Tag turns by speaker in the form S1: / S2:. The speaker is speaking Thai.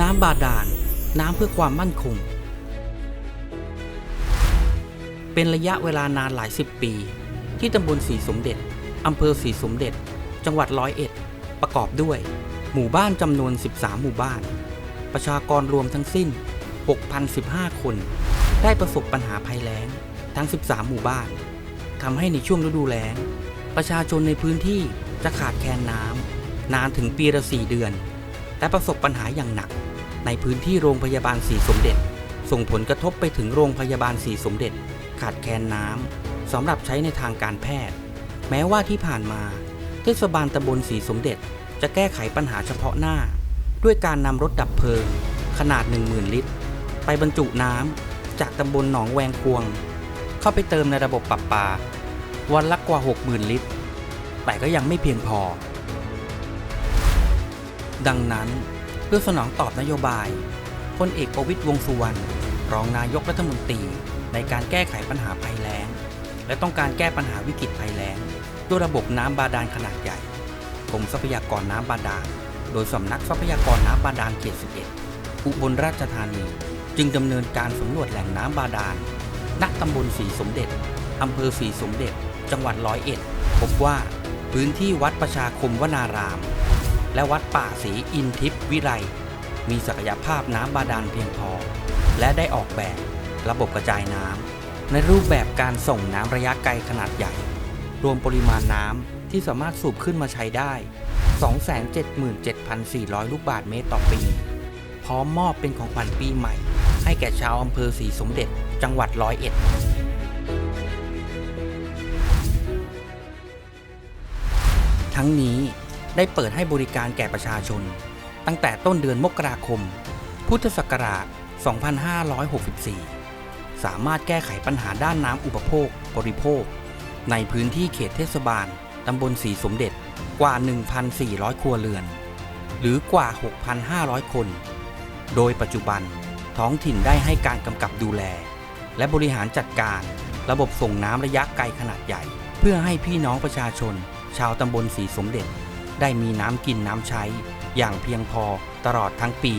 S1: น้ำบาดาล น้ำเพื่อความมั่นคง เป็นระยะเวลานานหลายสิบปี ที่ตำบลสีสมเด็จอำเภอสีสมเด็จ จังหวัดร้อยเอ็ด ประกอบด้วย หมู่บ้านจำนวน 13 หมู่บ้าน ประชากรรวมทั้งสิ้น 6,015 คน ได้ประสบปัญหาภัยแล้ง ทั้ง 13 หมู่บ้านทำให้ในช่วงฤดูแล้ง ประชาชนในพื้นที่จะขาดแคลนน้ำนานถึงปีละ4เดือน และประสบปัญหาอย่างหนัก ในพื้นที่โรงพยาบาลสีสมเด็จ ส่งผลกระทบไปถึงโรงพยาบาลสีสมเด็จ ขาดแคลนน้ำสำหรับใช้ในทางการแพทย์ แม้ว่าที่ผ่านมาเทศบาลตำบลสีสมเด็จ จะแก้ไขปัญหาเฉพาะหน้า ด้วยการนำรถดับเพลิง ขนาด 10,000 ลิตร ไปบรรจุน้ำจากตำบลหนองแวงควง เข้าไปเติมในระบบปรับปา วันละกว่า 60,000 ลิตร แต่ก็ยังไม่เพียงพอ ดังนั้นเพื่อสนองตอบนโยบายพลเอกประวิตยวงสุวรรณรองนายกรัฐมนตรีในการแก้ไขปัญหาภัยแล้ง และต้องการแก้ปัญหาวิกฤตภัยแล้ง ด้วยระบบน้ำบาดาลขนาดใหญ่กรมทรัพยากรน้ำบาดาล โดยสำนักทรัพยากรน้ำบาดาลเขต 11 อุบลราชธานี จึงดำเนินการสำรวจแหล่งน้ำบาดาลณตำบลสีสมเด็จอำเภอสีสมเด็จ จังหวัดร้อยเอ็ด พบว่าพื้นที่วัดประชาคมวนาราม และวัดป่าศรีอินทิพย์วิไลมีศักยภาพน้ำบาดาลเพียงพอ และได้ออกแบบระบบกระจายน้ำในรูปแบบการส่งน้ำระยะไกลขนาดใหญ่ รวมปริมาณน้ำที่สามารถสูบขึ้นมาใช้ได้ 277,400 ลูกบาศก์เมตรต่อปี พร้อมมอบเป็นของขวัญปีใหม่ ให้แก่ชาวอำเภอศรีสมเด็จ จังหวัดร้อยเอ็ดทั้งนี้ ได้เปิดให้บริการแก่ประชาชน ตั้งแต่ต้นเดือนมกราคม พุทธศักราช 2564 สามารถแก้ไขปัญหาด้านน้ำอุปโภค บริโภค ในพื้นที่เขตเทศบาลตำบลสีสมเด็จกว่า 1,400 ครัวเรือน หรือกว่า 6,500 คน โดยปัจจุบันท้องถิ่นได้ให้การกำกับดูแล และบริหารจัดการระบบส่งน้ำระยะไกลขนาดใหญ่ เพื่อให้พี่น้องประชาชน ชาวตำบลสีสมเด็จ ได้มีน้ำกินน้ำใช้ อย่างเพียงพอตลอดทั้งปี